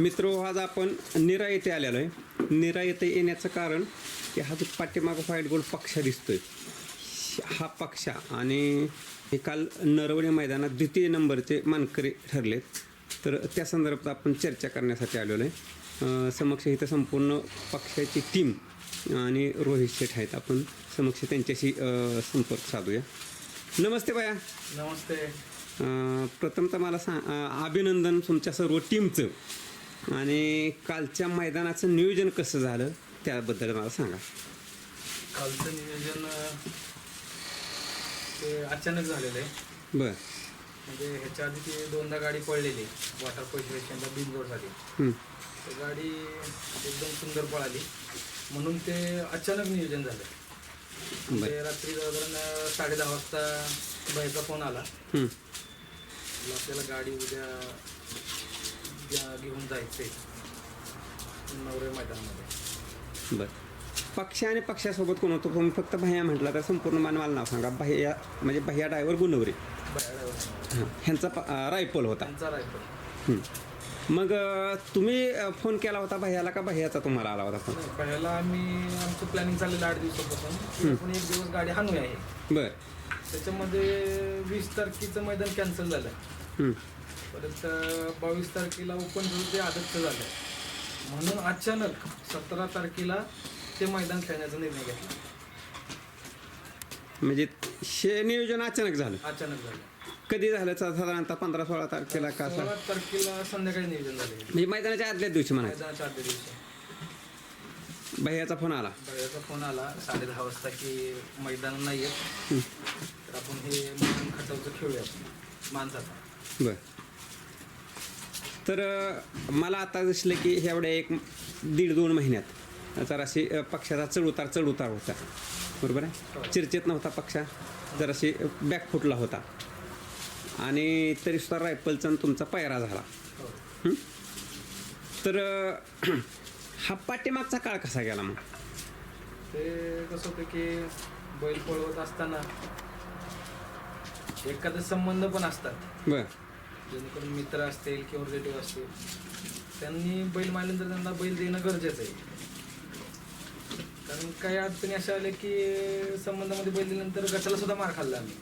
मित्र आज आपण निरा येथे आलेलो आहे. निरा येथे येण्याचं कारण की हा जो पाठीमागं व्हाईट गोल्ड पक्ष दिसतोय हा पक्षा आणि हे काल नरवणे मैदानात द्वितीय नंबरचे मानकरी ठरलेत. तर त्या संदर्भात आपण चर्चा करण्यासाठी आलेलो आहे. समक्ष इथं संपूर्ण पक्षाची टीम आणि रोहित शेठ आहेत. आपण समक्ष त्यांच्याशी संपर्क साधूया. नमस्ते बाया नमस्ते. प्रथमतः मला सांग अभिनंदन तुमच्या सर्व टीमचं आणि कालच्या मैदानाचं नियोजन कसं झालं त्याबद्दल मला सांगा. कालचं नियोजन ते अचानक झालेलं आहे. बर. म्हणजे ह्याच्या आधी ती दोनदा गाडी पळलेली. वॉटर पोलीस बिनजोडसाठी गाडी एकदम सुंदर पळाली. म्हणून ते अचानक नियोजन झालं. ते रात्री साडे दहा वाजता बाईचा फोन आला. आपल्याला गाडी उद्या घेऊन जायचंय. नवरे मैदानामध्ये. बर. पक्ष आणि पक्षासोबत कोण होतं? तुम्ही फक्त भैया म्हटलं तर संपूर्ण मान मला नाव सांगा. भैया म्हणजे भैया ड्रायव्हर गुणवरे. ह्यांचा रायफल होता. रायफल. मग तुम्ही फोन केला होता भैयाला का भैयाचा तुम्हाला आला होता फोन नाही, पहिला आम्ही आमचं प्लॅनिंग चाललेलं आठ दिवसापासून. की आपण एक दिवस गाडी हाणूया आहे. बर. त्याच्यामध्ये वीस तारखेचं मैदान कॅन्सल झालं. परत बावीस तारखेला ओपन ते आदतचं झालं. म्हणून अचानक सतरा तारखेला ते मैदान खेळण्याचा निर्णय घेतला. म्हणजे हे नियोजन अचानक झालं. अचानक झालं. कधी झालं साधारणतः पंधरा सोळा तारखेला का असं? सोळा तारखेला संध्याकाळी नियोजन झाले म्हणजे मैदानाच्या आदल्याच दिवशी म्हणायचं. मैदानाच्या आदल्या दिवशी. भैयाचा फोन आला. भैयाचा फोन आला साडे दहा वाजता की मैदान नाही येत. तर आपण हे मैदान खटावचं खेळूया माणसाचा बर. तर अं, मला आता दिसलं की एवढ्या एक दीड दोन महिन्यात जराशी अं, पक्षाचा चढउतार चढउतार होता. बरोबर आहे? चर्चेत नव्हता पक्षा. जराशी बॅक फुटला होता. आणि तरीसुद्धा रायफलचा तुमचा पायरा झाला. तर हा पाठीमागचा काळ कसा गेला मग? ते कसं होतं की बैल पळवत असताना एखादे संबंध पण असतात. बर. जेणेकरून मित्र असतील किंवा रिलेटिव्ह असतील त्यांनी बैल मारल्यानंतर त्यांना बैल देणं गरजेचं आहे. कारण काही अडचणी अशा आल्या की संबंधामध्ये बैल दिल्यानंतर गटाला सुद्धा मार खाल्ला आम्ही.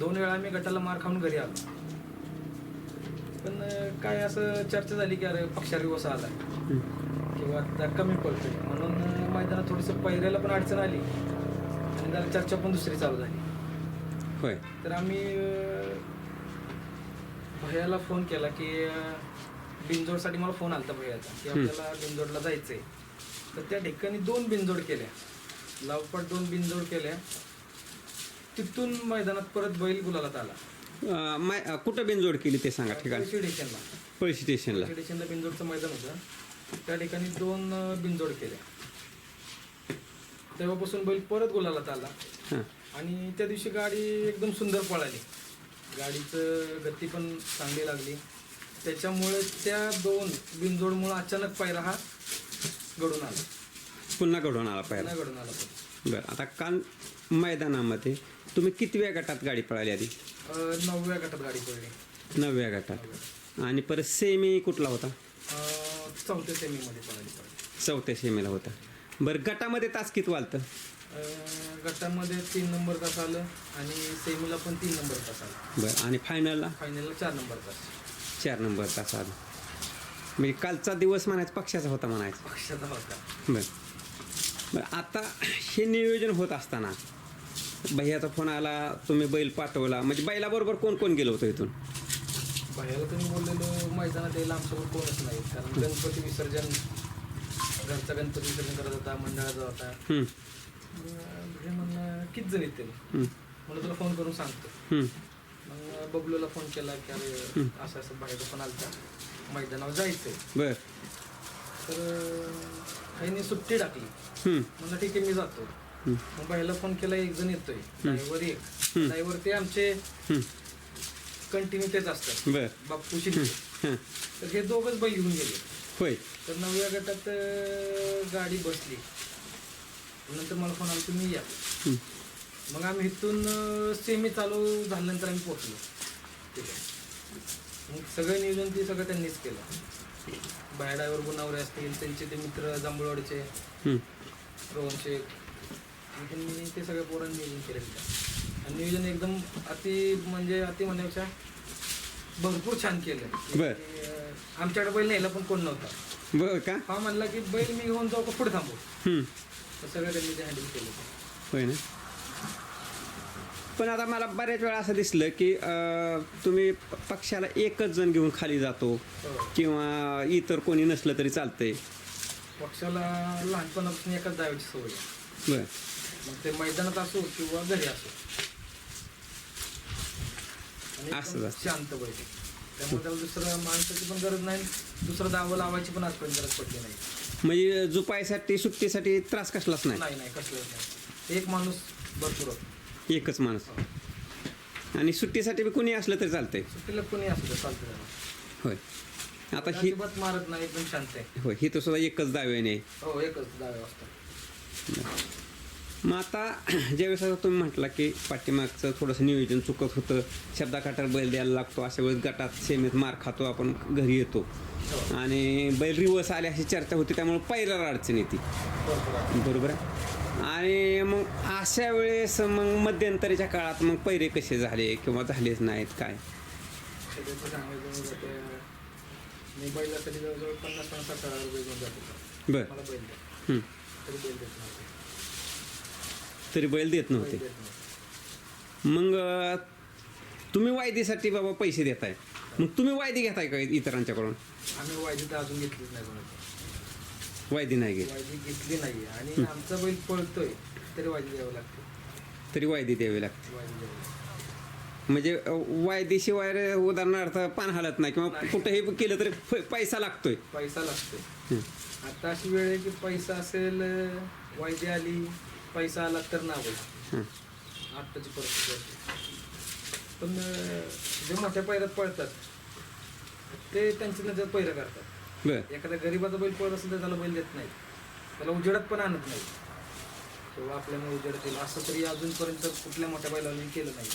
दोन वेळा आम्ही गटाला मार खाऊन घरी आलो. पण काय असं चर्चा झाली की अरे पक्षारी वसा आला. किंवा आता कमी पडतोय. म्हणून मैदानात थोडंसं पहिऱ्याला पण अडचण आली. आणि जरा चर्चा पण दुसरी चालू झाली. होय. तर आम्ही भैयाला फोन केला की बिनजोडसाठी मला फोन आलता भैयाचा की आपल्याला बिनजोडला जायचंय. तर त्या ठिकाणी दोन बिनजोड केल्या. लावपाट दोन बिनजोड केल्या. तिथून मैदानात परत बैल गुलालात आला. अं, माय अं, कुठं बिनजोड केली ते सांगा ठिकाण? स्टेशनला. पळशी स्टेशनला. स्टेशनला बिनजोडचं मैदान होतं. त्या ठिकाणी दोन अं, बिनजोड केल्या तेव्हापासून बैल परत गुलालात आला. हां. आणि त्या दिवशी गाडी एकदम सुंदर पळाली. गाडीचं गती पण चांगली लागली. त्याच्यामुळे त्या दोन बिनजोडमुळे अचानक पायरा हा घडून आला. पुन्हा घडवून आला पाहिजे पुन्हा घडून आला पण बरं आता काल मैदानामध्ये तुम्ही कितव्या गटात गाडी पळाली आधी? अं, नवव्या गटात गाडी पडली नवव्या गटात. आणि परत सेमी कुठला होता? अं, चौथ्या सेमीमध्ये पळाली पडली चौथ्या सेमीला होता. बरं गटामध्ये तास किती वालतं? अं, गटामध्ये तीन नंबर तास आलं आणि सेमीला पण तीन नंबर तास आला. बरं आणि फायनलला फायनलला चार नंबर तास. चार नंबर तास आला. म्हणजे कालचा दिवस म्हणायचा पक्षाचा होता म्हणायचा. पक्षाचा होता. बरं. बरं आता हे नियोजन होत असताना भैयाचा फोन आला तुम्ही बैल पाठवला. म्हणजे बैलाबरोबर कोण कोण गेलो होतं इथून? बाहेर तुम्ही बोललेलो मैदानात यायला आमच्यावर कोणच नाही. कारण गणपती विसर्जन घरचा गणपती विसर्जन करत होता मंडळाचा होता. हं, मग हे म्हणणं किती जण येतील? हं, म्हणून तुला फोन करून सांगतो. हं. मग बबलूला फोन केला की अरे असं असं बाहेर फोन आलता? मैदानावर जायचंय. बरं. तर आईने सुट्टी टाकली. हं, म्हणलं ठीक आहे मी जातो. मग बाईला फोन केला एक जण येतोय. ड्रायव्हर एक. ड्रायव्हर ते आमचे. कंटिन्यू तेच असतात. बरं. बाप्पू शिंदे. तर हे दोघच बैल घेऊन गेले. होय. तर नवव्या गटात अं, गाडी बसली. नंतर मला फोन आला तुम्ही या. हं. मग आम्ही इथून सेमी चालू झाल्यानंतर आम्ही पोहोचलो. तिथे मग सगळं नियोजन ते सगळं त्यांनीच केलं. बाहेर ड्रायव्हर गुणावरे असतील त्यांचे ते मित्र जांभूळवाडीचे हं. रोहन शेख आणि त्यांनी ते सगळ्या पोरांनी नियोजन केलं तिथं आणि नियोजन एकदम अति म्हणजे अति म्हणण्यापेक्षा भरपूर छान केलं बर. अं, आमच्याकडे बैल न्यायला पण कोण नव्हता. बरं का? हा म्हणला की बैल मी घेऊन जाऊ का पुढे थांबू. तर सगळं त्यांनी ते हँडल केलं होय ना? पण आता मला बऱ्याच वेळा असं दिसलं की अं, तुम्ही प- पक्षाला एकच जण घेऊन खाली जातो हो. किंवा इतर कोणी नसलं तरी चालतंय. पक्षाला लहानपणापासून एकाच जायची सवय आहे. बरं. मग ते मैदानात असो किंवा घरी असो. आणि असतं. शांत बैठे त्यामुळे त्याला दुसरं माणसाची पण गरज नाही दुसरं दावं लावायची पण आजपर्यंत गरज पडली नाही. म्हणजे झुपायसाठी सुट्टीसाठी त्रास कसलाच नाही. नाही नाही कसलंच नाही. एक माणूस भरपूर होता. एकच माणूस. आणि सुट्टीसाठी बी कुणी असलं तरी चालतंय. सुट्टीला कोणी असू दे चालतं त्याला. होय. आता ही अजिबात मारत नाही एकदम शांत आहे. होय ही तर सुद्धा एकच दाव्याने आहे. हो एकच डाव्या वाजता मग आता ज्यावेळेस आता तुम्ही म्हटला की पाठीमागचं थोडंसं नियोजन चुकत होतं शब्दाकाठार बैल द्यायला लागतो अशा वेळेस गटात सेमीत मार खातो आपण घरी येतो. आणि बैल रिवर्स आले अशी चर्चा होती त्यामुळे पहिल्याला अडचण येते. बरोबर आहे? आणि मग अशा वेळेस मग मध्यंतरीच्या काळात मग पैरे कसे झाले किंवा झालेच नाहीत काय? मी बैलासाठी जवळजवळ पन्नास पन्नास साठ हजार रुपये घेऊन जात होतो. बर. मला बैल द्या. तरी बैल देत नव्हते. तरी बैल देत नव्हते. मग तुम्ही वायदीसाठी बाबा पैसे देताय. मग तुम्ही वायदी घेताय का इतरांच्याकडून? आम्ही वायदी तर अजून घेतलीच नाही कोणाची. वायदी नाही घेत. वायदी घेतली नाही. आणि आमचा बैल पळतोय तरी वायदी द्यावं लागते तरी वायदी द्यावी लागते. म्हणजे वायदेशिवाय उदाहरणार्थ पान हलत नाही किंवा. कुठेही केलं तरी पैसा लागतोय. पैसा लागतोय. आता अशी वेळ आहे की पैसा असेल वायदी आली पैसा आला तर ना बैल हं. आत्ताची परिस्थिती पण जे मोठ्या पैरात पळतात ते त्यांच्या नजर पैरं करतात एखाद्या गरीबाचा बैल पळत असेल तर त्याला बैल देत नाही त्याला उजेडात पण आणत नाही किंवा आपल्यामुळे उजेडात येईल असं तरी अजूनपर्यंत कुठल्या मोठ्या बैलाने केलं नाही.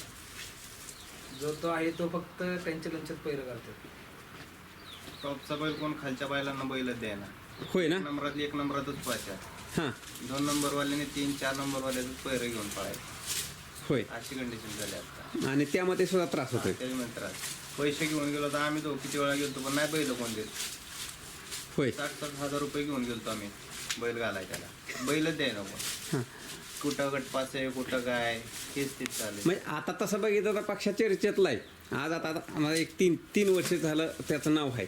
जो तो आहे तो फक्त त्यांच्या लंचात पैरं करतात टॉपचा बैल कोण? खालच्या बैलांना बैलच द्यायला. होय ना? एक नंबरातली एक नंबरातच हां दोन नंबरवाल्याने तीन चार नंबरवाल्याच पैर घेऊन पळायचे. होय. अशी कंडिशन झाली आता. आणि त्यामध्ये सुद्धा त्रास होतोय. त्याची म्हणतात पैसे घेऊन गेलो तर आम्ही तो किती वेळा गेलो पण नाही बैल कोण देत. होय. साठ साठ हजार रुपये घेऊन गेलतो आम्ही बैल घालायच्याला. बैलच द्यायला हां. कुठं गटपास आहे कुठं काय हेच तेच चालेल म्हणजे आता तसं बघितलं तर पक्षा चर्चेतला आहे. आज आता आता आम्हाला एक तीन तीन वर्ष झालं त्याचं नाव आहे.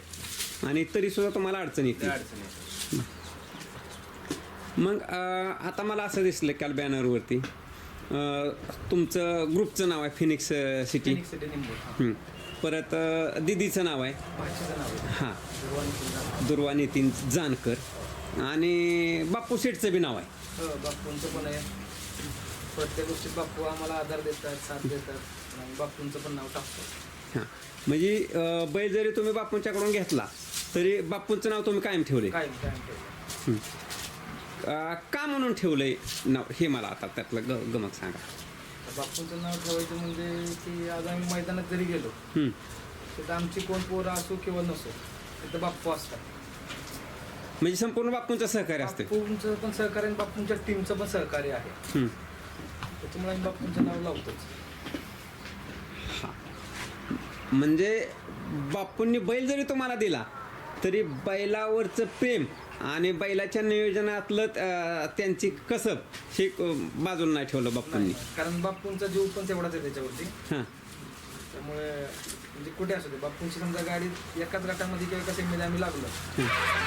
आणि तरी सुद्धा तुम्हाला अडचण येते. अडचण येते. मग आता मला असं दिसलं काल बॅनरवरती तुमचं ग्रुपचं नाव आहे फिनिक्स सिटी. परत दिदीचं नाव आहे. हां. दुर्वा नितीन जानकर आणि बापू शेठचं बी नाव आहे. हो बापूंचं पण आहे. प्रत्येक गोष्टीत बापू आम्हाला आधार देतात साथ देतात. बापूंचं पण नाव टाकतो. हां. म्हणजे बैल जरी तुम्ही बापूंच्याकडून घेतला तरी बापूंचं नाव तुम्ही कायम ठेवले. काय काय ठेवलं. का म्हणून ठेवलंय नाव हे मला आता त्यातलं ग गमक सांगा. तर बापूंचं नाव ठेवायचं म्हणजे की आज आम्ही मैदानात जरी गेलो हं. तिथं आमची कोण पोरं असो किंवा नसो तिथं बाप्पू असतात. म्हणजे संपूर्ण बापूंचं सहकार्य असते बापूंचं पण सहकार्य आणि बापूंच्या टीमचं पण सहकार्य आहे. हं. त्याच्यामुळे आम्ही बापूंचं नाव लावतोच. म्हणजे बापूंनी बैल जरी तुम्हाला दिला तरी बैलावरचं प्रेम आणि बैलाच्या नियोजनातलं त्यांची कसब हे अं, बाजूला नाही ठेवलं बापूंनी नाही, कारण बापूंचा जीव पण तेवढाच आहे त्याच्यावरती. हां. त्यामुळे म्हणजे कुठे असू दे बापूंची समजा गाडी एकाच गटामध्ये किंवा एका सेमीमध्ये आम्ही लागलो.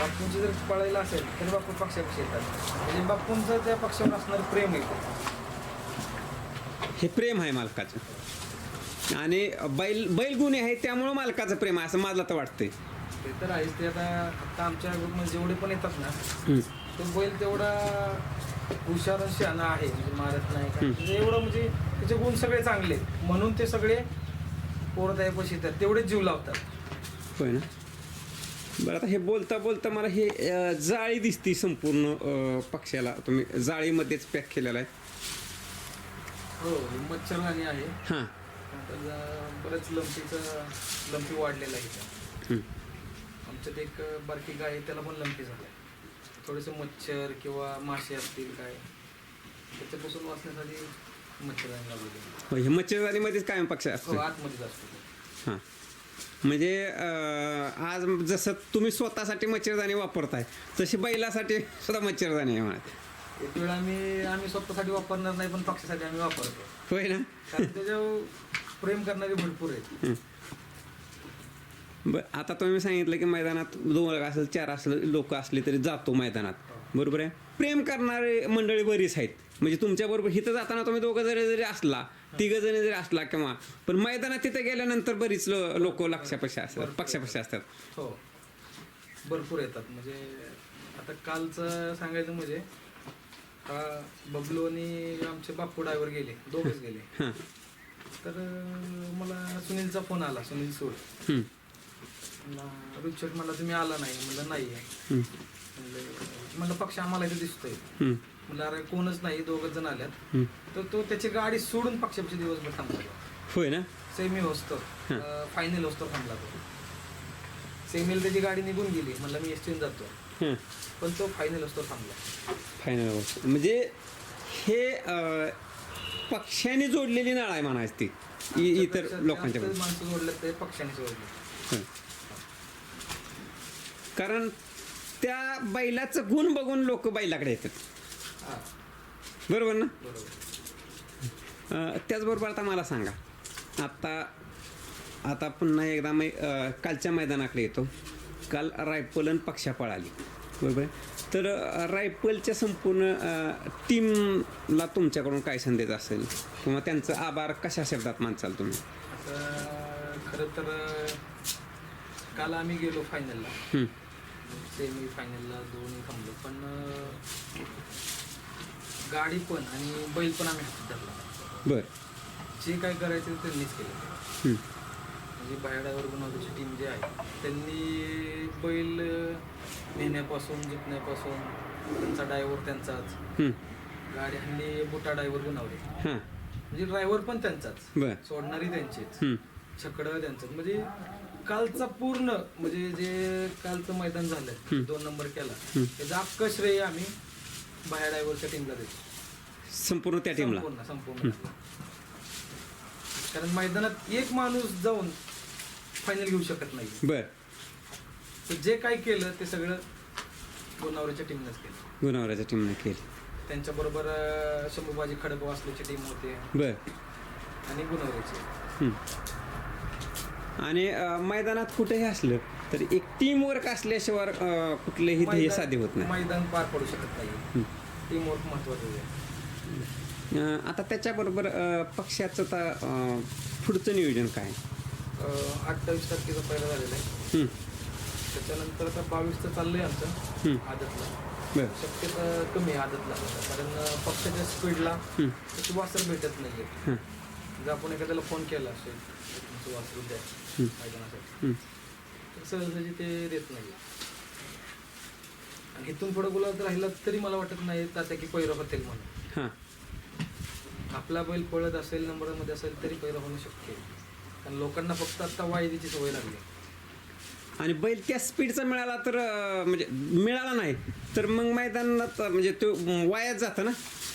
बापूंची जर पळायला असेल तरी बापू पक्षापेक्षा येतात. म्हणजे बापूंचं त्या पक्षावर असणारं प्रेम आहे. हे प्रेम आहे मालकाचं. आणि बैल बैलगुणी आहे त्यामुळं मालकाचं प्रेम आहे असं मला तर वाटतंय. ते तर आहेच ते आता आता आमच्या ग्रुपमध्ये जेवढे पण येतात ना. तो बैल तेवढा हुशार आणि शहाणा आहे म्हणजे मारत नाही काय म्हणजे एवढं म्हणजे त्याचे गुण सगळे चांगले आहेत. म्हणून ते सगळे पैसे येतात तेवढेच जीव लावतात. होय ना? बरं आता हे बोलता बोलता मला हे अं, जाळी दिसती संपूर्ण अं, पक्षाला. तुम्ही जाळीमध्येच पॅक केलेलं आहे. हो मच्छरदाणी आहे. हां. आता ज- बरंच लंपीचं लंपी वाढलेलं आहे. इथं. आमच्यात एक बारकी गाय आहे त्याला पण लंपी झालाय. थोडेसे मच्छर किंवा मासे असतील काय त्याच्यापासून वाचण्यासाठी मच्छरदाणी लावलेली हो, हे मच्छरदाणीमध्येच कायम पक्ष हो असतो. आतमध्येच असतो. हां. म्हणजे अं, आज जसं तुम्ही स्वतःसाठी मच्छरदाणी वापरताय तशी बैलासाठी सुद्धा मच्छरदाणी आहे म्हणा एक वेळ आम्ही आम्ही स्वतःसाठी वापरणार नाही पण पक्षासाठी आम्ही वापरतो. होय ना? कारण त्याच्यावर प्रेम करणारे भरपूर आहेत. बर आता तुम्ही सांगितलं की मैदानात दोन असेल चार असेल लोक असले तरी जातो मैदानात. बरोबर आहे? प्रेम करणारे मंडळी बरीच आहेत. म्हणजे तुमच्याबरोबर इथं जाताना तुम्ही दोघं जरी जरी असला तिघं जरी जरी असला किंवा पण मैदानात तिथे गेल्यानंतर बरीच लोक लक्षापेक्षा असतात पक्षापेक्षा असतात. हो. भरपूर येतात. म्हणजे आता कालचं सांगायचं म्हणजे बबलू आणि आमचे बाप्पू ड्रायव्हर गेले दोघेच गेले. तर मला सुनीलचा फोन आला सुनील सूड हं, म्हणला तुम्ही आला नाही. म्हणलं नाही हं, म्हणलं म्हणलं पक्ष आम्हाला इथे दिसतोय. म्हणलं अरे कोणच नाही दोघच जण आल्यात. हं. तर तो त्याची गाडी सोडून पक्षापक्षी दिवसभर थांबला. होय ना? सेमी होस्तो फायनल होस्तो थांबला तो. सेमीला त्याची गाडी निघून गेली. म्हणलं मी एसटीन जातो. पण तो फायनल असतो थांबला. फायनल म्हणजे हे पक्षाने जोडलेली नाळ आहे म्हणायची ती. इतर लोकांच्या माणसं जोडले ते पक्षाने जोडले. कारण त्या बैलाचं गुण बघून लोक बैलाकडे येतात. बरोबर ना? त्याचबरोबर आता मला सांगा. आता आता पुन्हा एकदा मै कालच्या मैदानाकडे येतो. काल रायफल आणि पक्षा पळाली बरोबर? तर अं, रायफलच्या संपूर्ण टीमला तुमच्याकडून काय संदेश असेल? किंवा त्यांचं आभार कशा शब्दात मानचाल तुम्ही? खरं तर काल आम्ही गेलो फायनलला सेमी फायनलला दोन्ही थांबलो पण गाडी पण आणि बैल पण आम्ही हातात धरला. बरं. जे काय करायचं ते त्यांनीच केलं. म्हणजे बाहेरवर गुन्हाची टीम जी आहे त्यांनी बैल नेण्यापासून जिंकण्यापासून त्यांचा ड्रायव्हर त्यांचाच. गाडी हल्ली बुटा ड्रायव्हर हां. म्हणजे ड्रायव्हर पण त्यांचाच. सोडणारी त्यांचीच. छकडं त्यांचं म्हणजे कालचा पूर्ण म्हणजे जे कालचं मैदान झालं दोन नंबर केला त्याचा अख्खं श्रेय आम्ही बाहेर ड्रायव्हरच्या टीमला देतो. संपूर्ण त्या टीमला संपूर्ण संपूर्ण. कारण मैदानात एक माणूस जाऊन फायनल घेऊ शकत नाही बरं. तर जे काय केलं ते सगळं गोनावरच्या टीमनंच केलं. गुणावराच्या टीमने केली. त्यांच्याबरोबर अं, शंभूबाजी खडक वासलेची टीम होते. बरं. आणि गुणवरीची. हं. आणि मैदानात कुठेही असलं तर एक टीम वर्क असल्याशिवाय कुठलेही ध्येय साध्य होत नाही. मैदान पार पडू शकत नाही. टीम वर्क महत्वाचं आहे. आता त्याच्याबरोबर पक्षाचं तर अं, पुढचं नियोजन काय अठ्ठावीस तारखेचा पहिला झालेला आहे. त्याच्यानंतर आता बावीसचं चाललंय आमचं. आदतला. शक्यता कमी आहे आदतला. कारण पक्षाच्या स्पीडला त्याची वासर भेटत नाही हं, जर आपण एखाद्याला फोन केला असेल तुमचं वासरू द्या. मैदानासाठी. तर सहजासहजी ते देत नाही. आणि इथून पुढे बोलायचं राहिलं तरी मला वाटत नाही तात्या की पैरा होतील म्हणून. हां. आपला बैल पळत असेल नंबरमध्ये असेल तरी पैरा होणं शक्य कारण लोकांना फक्त आता वायदीची सवय लागली. आणि बैल त्या स्पीडचा मिळाला तर म्हणजे मिळाला नाही तर मग मैदानात म्हणजे तो वायात जातं ना?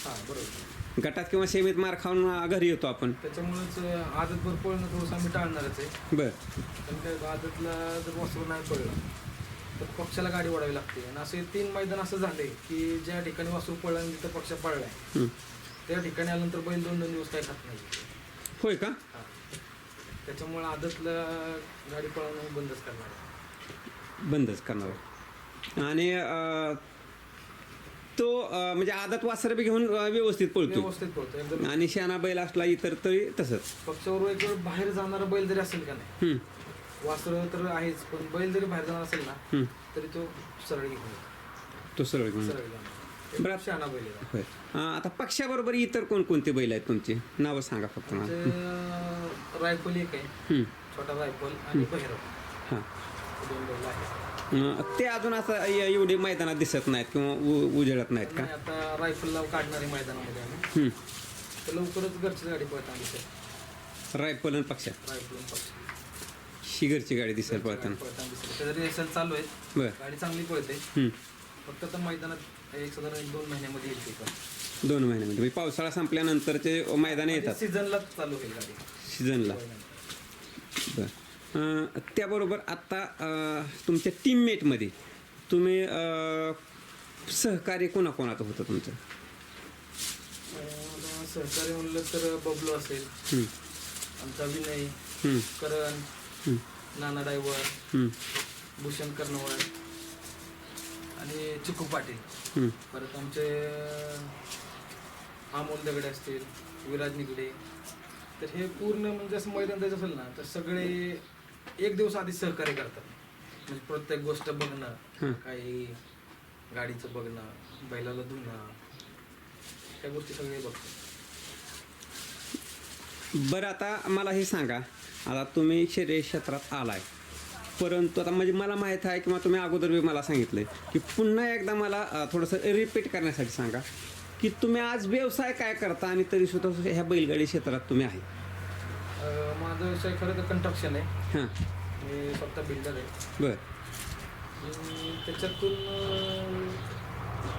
हां बरोबर. गटात किंवा सेमीत मार खाऊन घरी येतो आपण. त्याच्यामुळेच आदतभर पळणं थोडंसं आम्ही टाळणारच आहे. बरं. पण आदतला जर वासरू नाही पडलं तर पक्षाला गाडी वाढावी लागते. आणि असे तीन मैदान असं झाले की ज्या ठिकाणी वासरू पडला आणि जिथं पक्ष पडलाय हं. त्या ठिकाणी आल्यानंतर बैल दोन दोन दिवस काय खात नाही. होय का. त्याच्यामुळे आदतला गाडी पळवणं बंदच करणार. बंदच करणार आणि तो म्हणजे आदत वासर बी घेऊन व्यवस्थित पळतो व्यवस्थित पळतो एकदम आणि शाना बैल असला इतर तरी तसंच. पक्षावर एक वेळ बाहेर जाणारा बैल जरी असेल का नाही वासर तर आहेच पण बैल जरी बाहेर जाणार असेल ना. तरी तो सरळ घेऊन येतो. तो सरळ घेऊन सरळ जाणार बरं. एकदम शहाणा बैल आहे. होय. अं, आता पक्षाबरोबर इतर कोणकोणते बैल आहेत तुमचे? नावं सांगा फक्त मला. रायफल एक आहे. छोटा रायफल आणि बहिरव हां. दोन बैल आहेत. ते अजून असं ए- एवढे मैदानात दिसत नाहीत किंवा उ- उजळत नाहीत का? आणि आता रायफलला काढणारे मैदानामध्ये आम्ही. तर लवकरच घरची गाडी पळताना दिसेल रायफल आणि पक्षा रायफल पक्ष ही घरची गाडी दिसेल पळताना. पळताना दिसेल त्याचं रिहर्सल चालू आहे. बर. गाडी चांगली पळते. हम्म. फक्त आता मैदानात एक साधारण एक दोन महिन्यामध्ये येईल ती दोन महिन्यामध्ये. म्हणजे पावसाळा संपल्यानंतरचे मैदान येतात. सीझनला चालू होईल गाडी. सीझनला बर. त्याबरोबर आत्ता तुमच्या टीममेटमध्ये तुम्ही सहकार्य कोणाकोणाचं होतं तुमचं? सहकार्य म्हणलं तर बबलू असेल आमचा विनय करण नाना डायव्हर हम्म, भूषण कर्नवळ आणि चिकू पाटील. परत आमचे अमोल दगडे असतील विराज निगडे. तर हे पूर्ण म्हणजे असं मैदान जायचं असेल ना तर सगळे एक दिवस आधी सहकार्य करतात. म्हणजे प्रत्येक गोष्ट. बघणं काही गाडीचं बघणं बैलाला धुणं त्या गोष्टी सगळे बघतात बरं आता मला हे सांगा. आता तुम्ही शरीर क्षेत्रात आलाय. परंतु आता म्हणजे मला माहीत आहे किंवा तुम्ही अगोदर बी मला सांगितलंय की पुन्हा एकदा मला अं, थोडंसं रिपीट करण्यासाठी सांगा की तुम्ही आज व्यवसाय काय करता आणि तरी सुद्धा ह्या बैलगाडी क्षेत्रात तुम्ही आहे? अं, माझा विषय खरं तर कंस्ट्रक्शन आहे. हां. मी स्वतः बिल्डर आहे. बरं. आणि त्याच्यातून अं,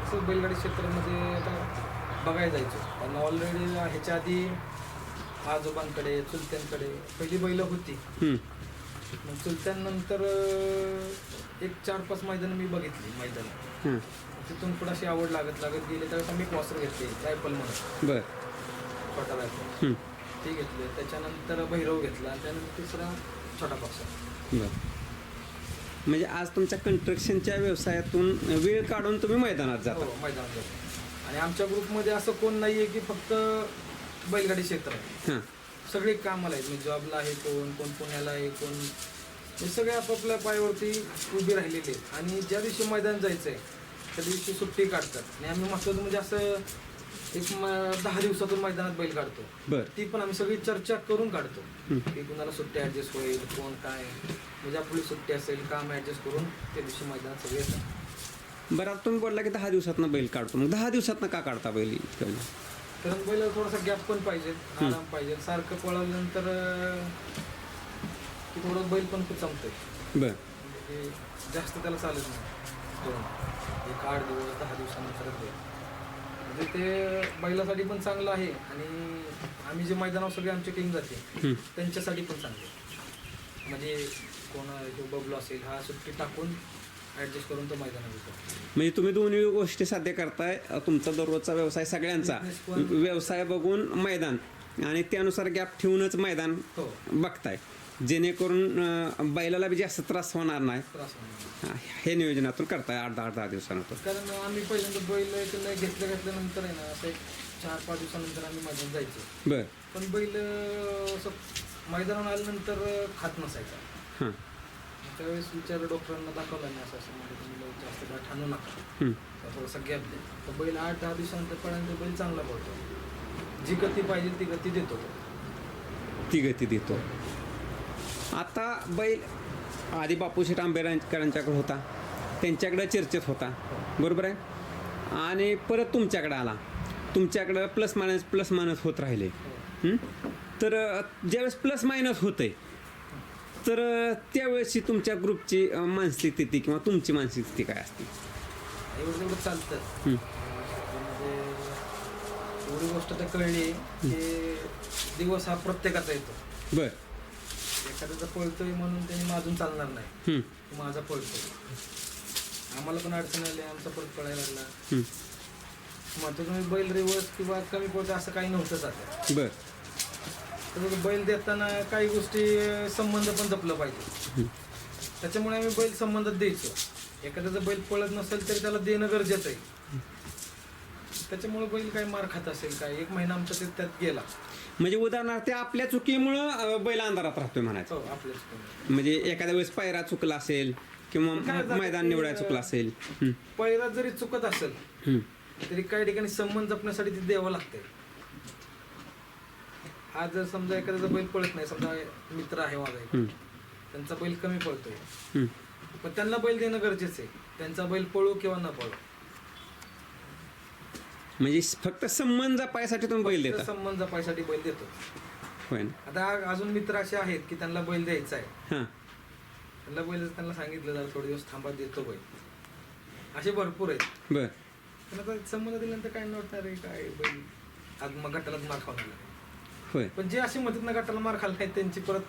असं बैलगाडी क्षेत्रामध्ये आता बघायला जायचो. कारण ऑलरेडी ह्याच्या आधी आजोबांकडे चुलत्यांकडे पहिली बैलं होती. मग चुलत्यांनंतर अं, एक चार पाच मैदानं मी बघितली मैदान. हां तिथून पुढे अशी आवड लागत लागत गेली. त्यावेळेस आम्ही क्वासर घेतले रायफल म्हणून. बरं. छोटा रायफल. ते घेतले त्याच्यानंतर भैरव घेतला आणि त्यानंतर तिसरा छोटा पक्ष बरं. म्हणजे आज तुमच्या कंस्ट्रक्शनच्या व्यवसायातून वेळ काढून तुम्ही मैदानात जाता. हो मैदानात जातो. आणि आमच्या ग्रुपमध्ये असं कोण नाही आहे की फक्त बैलगाडी क्षेत्र आहे. हां. सगळे कामाला आहेत. म्हणजे जॉबला आहे कोण कोण पुण्याला आहे कोण. हे सगळे आपापल्या पायावरती उभे राहिलेले आहेत. आणि ज्या दिवशी मैदान जायचं आहे त्या दिवशी सुट्टी काढतात. आणि आम्ही महत्वाचं म्हणजे असं एक म- दहा दिवसातून मैदानात बैल काढतो. बरं. ती पण आम्ही सगळी चर्चा करून काढतो. की कुणाला सुट्टी ॲडजस्ट होईल कोण काय. म्हणजे आपली सुट्टी असेल काम ॲडजस्ट करून त्या दिवशी मैदानात सगळे येतात. बरं आता तुम्ही बोलला की दहा दिवसातनं बैल काढतो. मग दहा दिवसातनं का काढता बैल इतकं? कारण बैल थोडासा गॅप पण पाहिजे आराम पाहिजे. सारखं अं, की थोडं बैल पण खूप संपतोय बरं. म्हणजे जास्त त्याला चालत नाही. दोन एक आठ दिवस दहा दिवसानंतर बैल. म्हणजे ते बैलासाठी पण चांगलं आहे आणि आम्ही जे मैदानावर सगळे आमची टीम जाते. त्यांच्यासाठी पण चांगलं. म्हणजे कोण जो बबलो असेल हा सुट्टी टाकून ॲडजस्ट करून तो मैदानात येतो म्हणजे तुम्ही दोन्ही गोष्टी साध्य करताय तुमचा दररोजचा व्यवसाय सगळ्यांचा Business पण- व्यवसाय बघून मैदान आणि त्यानुसार गॅप ठेवूनच मैदान हो बघताय जेणेकरून बैलाला बी जास्त त्रास होणार नाही. त्रास होणार हा, नियोजनातून करताय आठ दहा दहा दिवसानंतर. कारण आम्ही पहिल्यांदा बैल घेतल्या घेतल्यानंतर आहे ना असं एक चार पाच दिवसानंतर आम्ही मैदानात जायचो. बरं. पण बैल असं मैदानावर आल्यानंतर खात नसायचा. हां. त्यावेळेस विचार डॉक्टरांना दाखवला नाही असं असं म्हणजे तुम्ही जास्त वेळ ठाणू नका. थोडासा गॅप द्या. तर बैल आठ दहा दिवसानंतर पळाल्यानंतर बैल चांगला पडतो जी गती पाहिजे ती गती देतो. ती गती देतो. आता बैल आधी बापूशेठ आंबेडकरांच्याकडे होता. त्यांच्याकडे चर्चेत होता. बरोबर आहे? आणि परत तुमच्याकडे आला. तुमच्याकडं प्लस मायनस प्लस मायनस होत राहिले? तर ज्यावेळेस प्लस मायनस होतंय तर त्यावेळेसची तुमच्या ग्रुपची मानसिक स्थिती किंवा तुमची मानसिक स्थिती काय असते? एवढं चालतं. म्हणजे एवढी गोष्ट तर कळली की दिवस हा प्रत्येकाचा येतो. बरं. एखाद्याचा पळतोय म्हणून त्यांनी माझून चालणार नाही. माझा पळतोय. आम्हाला पण अडचण आली आमचा परत पळायला लागला. म्हणतो तुम्ही बैल रिवर्स किंवा कमी पळतो असं काही नव्हतंच आता बरं. तर मग बैल देताना काही गोष्टी संबंध पण जपलं पाहिजे. त्याच्यामुळे आम्ही बैल संबंधात द्यायचो. एखाद्याचा बैल पळत नसेल तरी त्याला देणं गरजेचं आहे. त्याच्यामुळे बैल काय मार खात असेल काय एक महिना आमचा ते त्यात गेला. म्हणजे उदाहरणार्थ आपल्या चुकीमुळं बैल अंधारात राहतोय म्हणायचं. हो म्हणजे एखाद्या वेळेस पायरा चुकला असेल किंवा मैदान की, निवडायला चुकलं असेल. पहिला जरी चुकत असेल. तरी काही ठिकाणी संबंध जपण्यासाठी ते द्यावं लागतंय. आज जर समजा एखाद्याचा बैल पळत नाही समजा मित्र आहे माझा एक, त्यांचा बैल कमी पळतोय. हं. पण त्यांना बैल देणं गरजेचं आहे. त्यांचा बैल पळू किंवा न पळू. म्हणजे फक्त संबंध जपायसाठी तुम्ही बैल देता. संबंध जपायसाठी बैल देतो. होय ना? आता अजून मित्र असे आहेत की त्यांना बैल द्यायचा आहे. हां. त्यांना बैल त्यांना सांगितलं जरा थोडे दिवस थांबा देतो बैल. असे भरपूर आहेत. बर. पण आता संबंध दिल्यानंतर काय नव्हणार आहे काय बैल? आज मग गटालाच मार खाऊन आला होय. पण जे अशी म्हणतात ना गटाला मार खाल्ला नाही त्यांची परत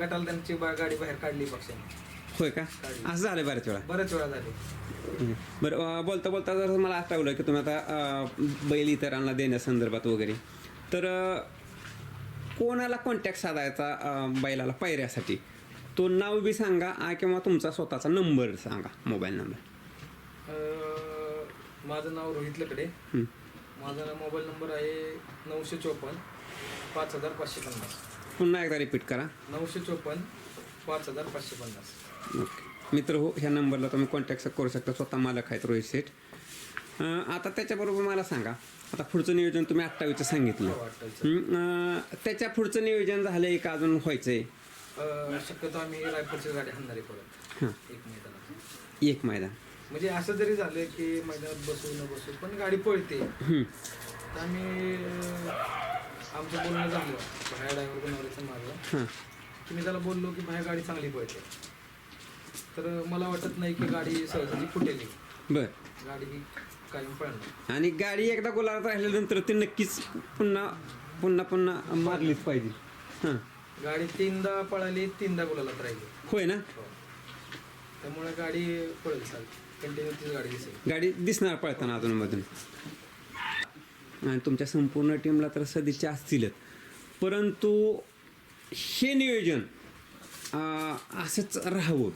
गटाला त्यांची बा- गाडी बाहेर काढली पक्षाने. होय का? असं झालं बऱ्याच वेळा. बऱ्याच वेळा झाले. बरं बोलता बोलता जर मला आठवलं की तुम्ही आता बैल इतरांना देण्यासंदर्भात वगैरे तर कोणाला कॉन्टॅक्ट साधायचा बैलाला पायऱ्यासाठी? तो नाव बी सांगा किंवा तुमचा स्वतःचा नंबर सांगा मोबाईल नंबर माझं नाव रोहित लकडे. माझा मोबाईल नंबर आहे नऊशे चोपन्न पाच हजार पाचशे पन्नास. पुन्हा एकदा रिपीट करा. नऊशे चोपन्न पाच हजार पाचशे पन्नास. ओके मित्र हो ह्या नंबरला तुम्ही कॉन्टॅक्ट करू शकता. स्वतः मालक आहेत रोहित सेठ अं, आता त्याच्याबरोबर मला सांगा. आता पुढचं नियोजन तुम्ही अठ्ठावीसचं सांगितलं. हो, त्याच्या पुढचं नियोजन झालं आहे का अजून व्हायचंय? अं, शक्यतो आम्ही रायपूरची गाडी हाणणारे परत. हां. एक मैदानात. एक मैदान. म्हणजे असं जरी झालं की मैदानात बसू न बसू पण गाडी पळते. आम्ही आमचं बोलणं झालं. बाहेर ड्रायव्हर बनवल्याचं माझं हां. की मी त्याला बोललो की बाहेर गाडी चांगली पळते. तर मला वाटत नाही की गाडी सहजाची फुटेल बर. गाडी ही कायम पळणार. आणि गाडी एकदा गुलाबात राहिल्यानंतर ती नक्कीच पुन्हा पुन्हा पुन्हा मारलीच पाहिजे. हां. गाडी तीनदा पळाली तीनदा गुलालात राहिली. होय ना? हो. त्यामुळे गाडी पळेल चाल कंटिन्यू तीच गाडी दिसेल. गाडी दिसणार पळताना अजूनमधून आणि तुमच्या संपूर्ण टीमला तर सदिच्छा असतीलच. परंतु हे नियोजन अं, असंच राहावं.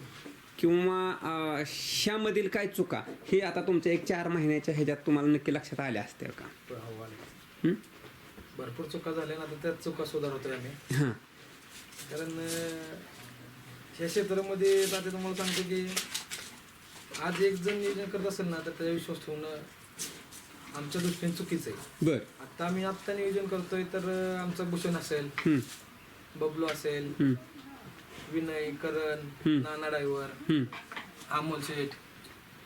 किंवा ह्यामधील काय चुका हे आता तुमच्या एक चार महिन्याच्या ह्याच्यात तुम्हाला नक्की लक्षात आल्या असतील का? हो? भरपूर चुका झाल्या ना आता त्याच चुका सुधारतोय आम्ही हां. कारण अं, ह्या क्षेत्रामध्ये आता तुम्हाला सांगतो की आज एक जण नियोजन करत असेल ना तर त्याचा विश्वास ठेवणं आमच्या दृष्टीने चुकीचं आहे. बर. आता आम्ही आत्ता नियोजन करतोय तर अं, आमचं भूषण असेल हं, बबलू असेल हं, विनय करण. नाना ड्रायव्हर हं. अमोल शेठ.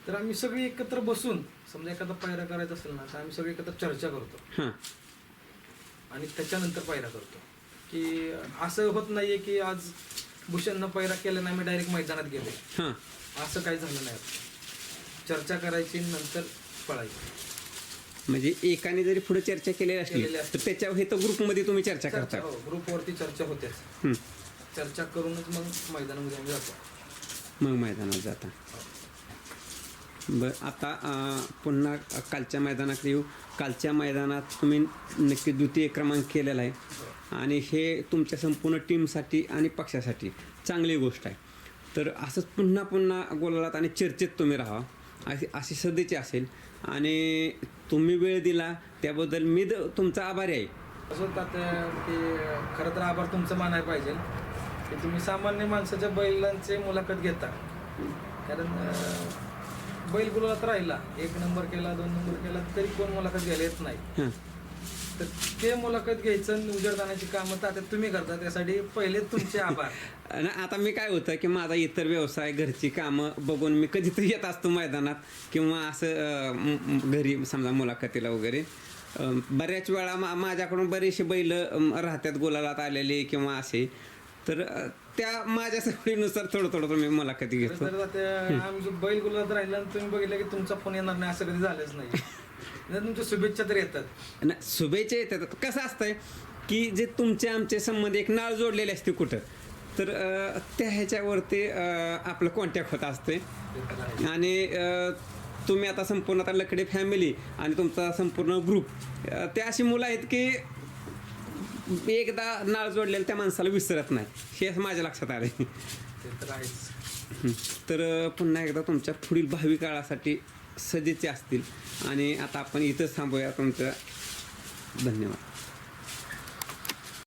तर आम्ही सगळे एकत्र बसून समजा एखादा पायरा करायचा असेल ना तर आम्ही सगळे एकत्र चर्चा करतो. हां. आणि त्याच्यानंतर पायरा करतो. की असं होत नाहीये की आज भूषणनं पायरा केला नाही मी डायरेक्ट मैदानात गेले. हां. असं काही झालं नाही. चर्चा करायची नंतर पळायची. म्हणजे एकाने जरी पुढे चर्चा केलेली असली. तर त्याच्यावर हे तर ग्रुपमध्ये तुम्ही चर्चा करता. हो ग्रुपवरती चर्चा होतेच. हं. चर्चा करूनच मग मैदानामध्ये आम्ही जातो. मग मैदानात जाता. बरं आता पुन्हा कालच्या मैदानात येऊ. कालच्या मैदानात तुम्ही नक्की द्वितीय क्रमांक केलेला आहे. आणि हे तुमच्या संपूर्ण टीमसाठी आणि पक्षासाठी चांगली गोष्ट आहे. तर असंच पुन्हा पुन्हा गोलालात आणि चर्चेत तुम्ही राहा. अशी अशी सदिच्छा असेल. आणि तुम्ही वेळ दिला त्याबद्दल मी तुमचा आभारी आहे. असं की खरं तर आभार तुमचं मानायला पाहिजे. की तुम्ही सामान्य माणसाच्या बैलांचे मुलाखत घेता. कारण बैल गुलात राहिला एक नंबर केला दोन नंबर केला तरी कोण मुलाखत घ्यायला येत नाही. तर ते मुलाखत घ्यायचं आणि उजेड जाण्याची कामं तर आता तुम्ही करता त्यासाठी पहिले तुमचे आभार. आणि आता मी काय होतं की माझा इतर व्यवसाय घरची कामं बघून मी कधीतरी येत असतो मैदानात किंवा असं घरी समजा मुलाखतीला वगैरे. बऱ्याच वेळा मा माझ्याकडून बरेचसे बैल अं, राहत्यात गुलालात आलेले किंवा असे. तर त्या माझ्या सवयीनुसार थोडं थोडं तुम्ही मुलाखती खरं घेतो तर आता आम्ही जो बैल गुलात राहिला आणि तुम्ही बघितलं की तुमचा फोन येणार नाही असं कधी झालंच नाही. नाही तुमच्या शुभेच्छा तर येतात. आणि शुभेच्छा येतात. कसं असतंय की जे तुमचे आमचे संबंध एक नाळ जोडलेले असते कुठं तर अं, त्या ह्याच्यावरती अं, आपलं कॉन्टॅक्ट होत असते. आणि अ, तुम्ही आता संपूर्ण आता लकडे फॅमिली आणि तुमचा संपूर्ण ग्रुप ते अशी मुलं आहेत की एकदा नाळ जोडलेलं त्या माणसाला विसरत नाही. हे असं माझ्या लक्षात आलं तर पुन्हा एकदा तुमच्या पुढील भावी काळासाठी सदिच्छा असतील. आणि आता आपण इथंच थांबूया. तुमचं धन्यवाद.